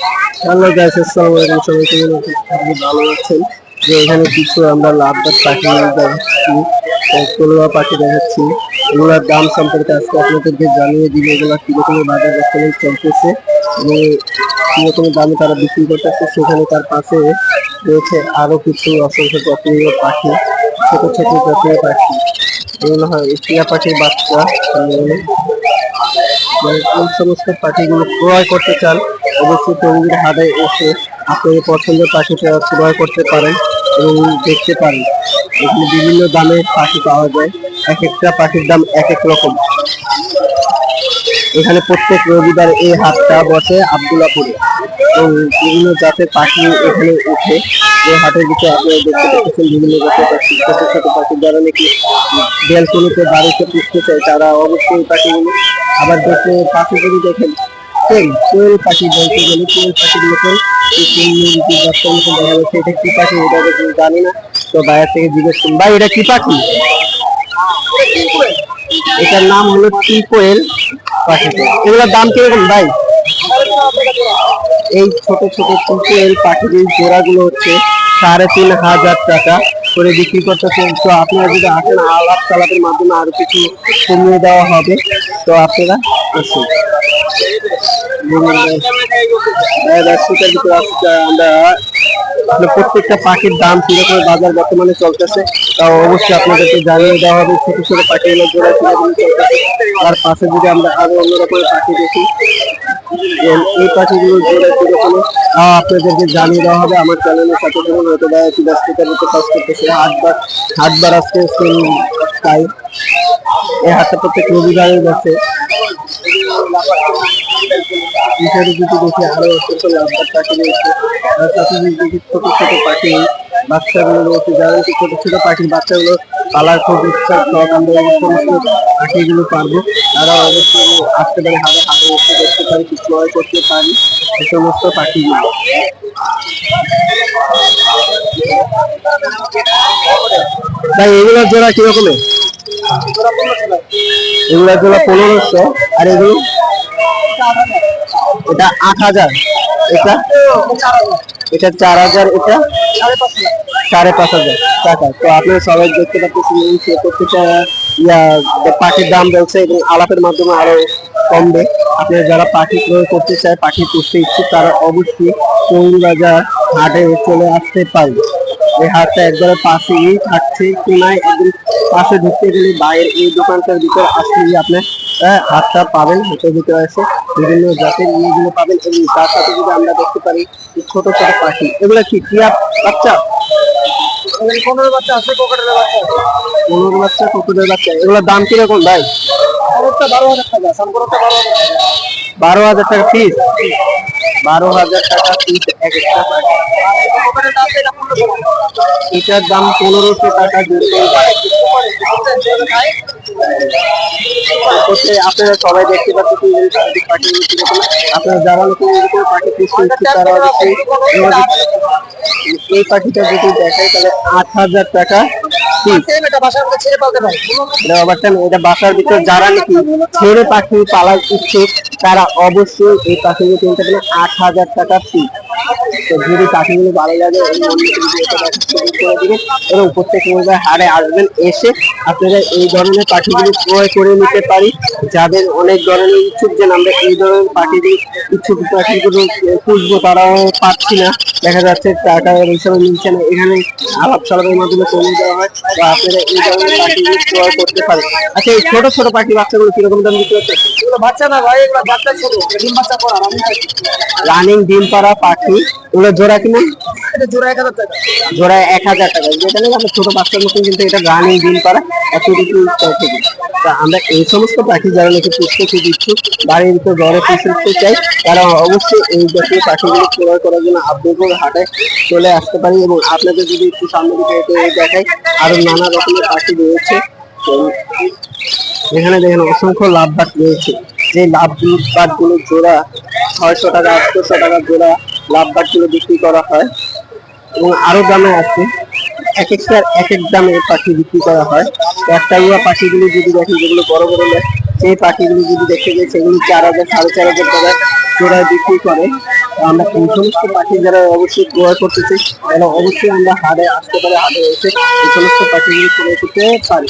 Hello guys আসসালামু আলাইকুম। সবাই কেমন আছেন? ভালো আছেন। যে এখানে কিছু আমরা লাভবাদ পাখি দেখাচ্ছি কলুয়া পাখি দেখাচ্ছি। এগুলোর দাম সম্পর্কে আজকে আপনাদেরকে জানিয়ে দিব, এগুলো কীরকম বাজার বর্তমানে চলতেছে এবং কীরকম দামে তারা বিক্রি করতেছে সেখানে তার পাশে রয়েছে আরও কিছু অসংখ্য জাতীয় পাখি, ছোট ছোট জাতীয় পাখি। এগুলো হয় টিয়া পাখির বাচ্চা মানে এই সমস্ত পাখিগুলো ক্রয় করতে চান অবশ্যই টঙ্গির হাটে এসে আপনাদের পছন্দের পাখিটা ক্রয় করতে পারেন এবং দেখতে পারেন। এখানে বিভিন্ন দামের পাখি পাওয়া যায়। এক একটা পাখির দাম এক এক রকম। এখানে প্রত্যেক রবিবার এই হাটটা বসে আবদুল্লাপুরে। এবং বিভিন্ন জাতের পাখি এখানে উঠে এই হাটের ভিতরে আপনারা দেখতে পাচ্ছেন বিভিন্ন জাতের পাখি। ছোট ছোট পাখি যারা নাকি বেলকনিতে, বাড়িতে পুষতে চায়, তারা অবশ্যই পাখিগুলো আবার দেখে পাখিগুলি দেখেন। কোয়েল কোয়েল পাখি বলতে গেলে কোয়েল পাখিগুলোকে এই কোয়েল মুরগি বাচ্চার মতো দেখা যাচ্ছে এটা কি পাখি এটা তো জানি না। তো থেকে জিজ্ঞেস করুন, ভাই, এটা পাখি? এটার নাম হলো এগুলোর দাম ভাই? এই পাখির জোড়াগুলো হচ্ছে সাড়ে তিন হাজার টাকা করে বিক্রি করতেছে। তো আপনারা যদি আসেন আলাপ চালাপের মাধ্যমে আরও কিছু কমিয়ে দেওয়া হবে, তো আপনারা আসুন। প্রত্যেকটা পাখির দাম কীরকম বাজার বর্তমানে চলতেছে, তাও অবশ্যই আপনাদেরকে জানিয়ে দেওয়া হবে, ছোট ছোট পাখিগুলো জোড়া কীরকম চলতেছে। তার পাশে যদি আমরা আরও অন্য রকমের পাখি দেখি, এই- পাখিগুলো জোড়া কীরকম আপনাদেরকে জানিয়ে দেওয়া হবে। আমার চ্যানেলের সাথে যখন হতে দেয় একটু ব্যস্ততার ভিতরে কাজ করতেছে হাটবার হাটবার আজকে সেম তাই এই হাটটা প্রত্যেক রবিবারে গেছে বিষয়টা যদি দেখি আরও পাখি রয়েছে ছোট ছোট পাখি, বাচ্চাগুলো রয়েছে ছোট ছোট পাখির বাচ্চাগুলো পালার খুব ইচ্ছা শখ পাখিগুলো পারব। তারা অবশ্যই আসতে পারে, হাতে হাতে এসে দেখতে পারি ক্রয় করতে পারি এই সমস্ত পাখিগুলো। তাই এগুলোর জোড়া কিরকমের? এগুলোর জোড়া পনেরোশো আর এগুলো এটা আট হাজার। এটা? এটা চার হাজার এটা? সাড়ে পাঁচ হাজার। টাকা। তো আপনারা সবাই দেখতে পাচ্ছেন সে প্রত্যেকটা ইয়া পাখির দাম বলছে এবং আলাপের মাধ্যমে আরও কমবে। আপনারা যারা পাখি ক্রয় করতে চায় পাখি পুষতে ইচ্ছুক তারা অবশ্যই বাজার হাটে চলে আসতে পারে। এই হাটটা একবারে পাশেই থাকছে কোনায় একদম পাশে ঢুকতে গেলে বাইরের এই দোকানটার ভিতরে আসলেই আপনার আহ, হাটটা পাবেন হাটের ভিতরে আছে বিভিন্ন জাতের ইয়েগুলো পাবেন এবং তার সাথে যদি আমরা দেখতে পারি ছোট ছোট পাখি এগুলো কি টিয়া বাচ্চা? পনেরো বাচ্চা আছে কোকাটের বাচ্চা। পনেরো বাচ্চা কুকুরের বাচ্চা এগুলোর দাম কীরকম ভাই? বারো হাজার টাকা বারো হাজার টাকা। পিস বারো হাজার টাকা পিস এক একটা। এটার দাম পনেরোশো টাকা আপনারা সবাই দেখতে পাচ্ছেন পাখি তারা এই পাখিটা যদি দেখাই তাহলে আট হাজার টাকা এটা ব্যাপারটা না, এটা বাসার ভিতরে যারা নাকি ছেড়ে পাখি পালার ইচ্ছুক তারা অবশ্যই এই পাখিগুলো কিনতে পারে আট হাজার টাকা পিস তো যদি পাখিগুলো ভালো লাগে করে দিবেন এবং প্রত্যেক রবিবার হারে আসবেন এসে আপনারা এই ধরনের পাখিগুলো ক্রয় করে নিতে পারি। যাদের অনেক ধরনের ইচ্ছুক যে আমরা এই ধরনের পাখিগুলো ইচ্ছুক পাখিগুলো পুষবো তারাও পাচ্ছি না। দেখা যাচ্ছে টাকা হিসাবে মিলছে না। এখানে আলাপ সালাপের মাধ্যমে কমিয়ে দেওয়া হয় তো আপনারা এই ধরনের পাখিগুলো ক্রয় করতে পারেন। আচ্ছা এই ছোট ছোট পাখি বাচ্চাগুলো কীরকম দাম বিক্রি হচ্ছে? বাচ্চা না ভাই এগুলো বাচ্চা ছোট ডিম বাচ্চা করা রানিং ডিম পাড়া পাখি। ওগুলো জোড়া কিনা? জোড়া এক হাজার টাকা। জোড়া এক হাজার টাকা। যেখানে আমরা ছোট বাচ্চার মতন কিন্তু এটা রানিং পাড়া এতটুকু থেকে। তা আমরা এই সমস্ত পাখি যারা নাকি পুষতে খুব ইচ্ছুক বাড়ির ভিতরে ঘরে পুষতে চাই তারা অবশ্যই এই জাতীয় পাখিগুলো ক্রয় করার জন্য আব্দুলপুর হাটে চলে আসতে পারি এবং আপনাদের যদি একটু সামনে দিকে এসে দেখাই আরও নানা রকমের পাখি রয়েছে। তো এখানে দেখেন অসংখ্য লাভ বাট রয়েছে। যে লাভ বাটগুলোর জোড়া ছয়শো টাকা আটশোশো টাকা জোড়া লাভ বাট বিক্রি করা হয় এবং আরও দামে আছে। এক একটা, এক এক দামে পাখি বিক্রি করা হয়। একটা উড়া পাখিগুলো যদি দেখেন, যেগুলো বড় বড় নেয়, সেই পাখিগুলো যদি দেখতে যাই সেগুলো চার হাজার, সাড়ে চার হাজার টাকা জোড়ায় বিক্রি করে আমরা এই সমস্ত পাখি যারা অবশ্যই ক্রয় করতেছি, তারা অবশ্যই আমরা হাটে আসতে পারে হাটে এসে এই সমস্ত পাখিগুলো ক্রয় করতে পারি।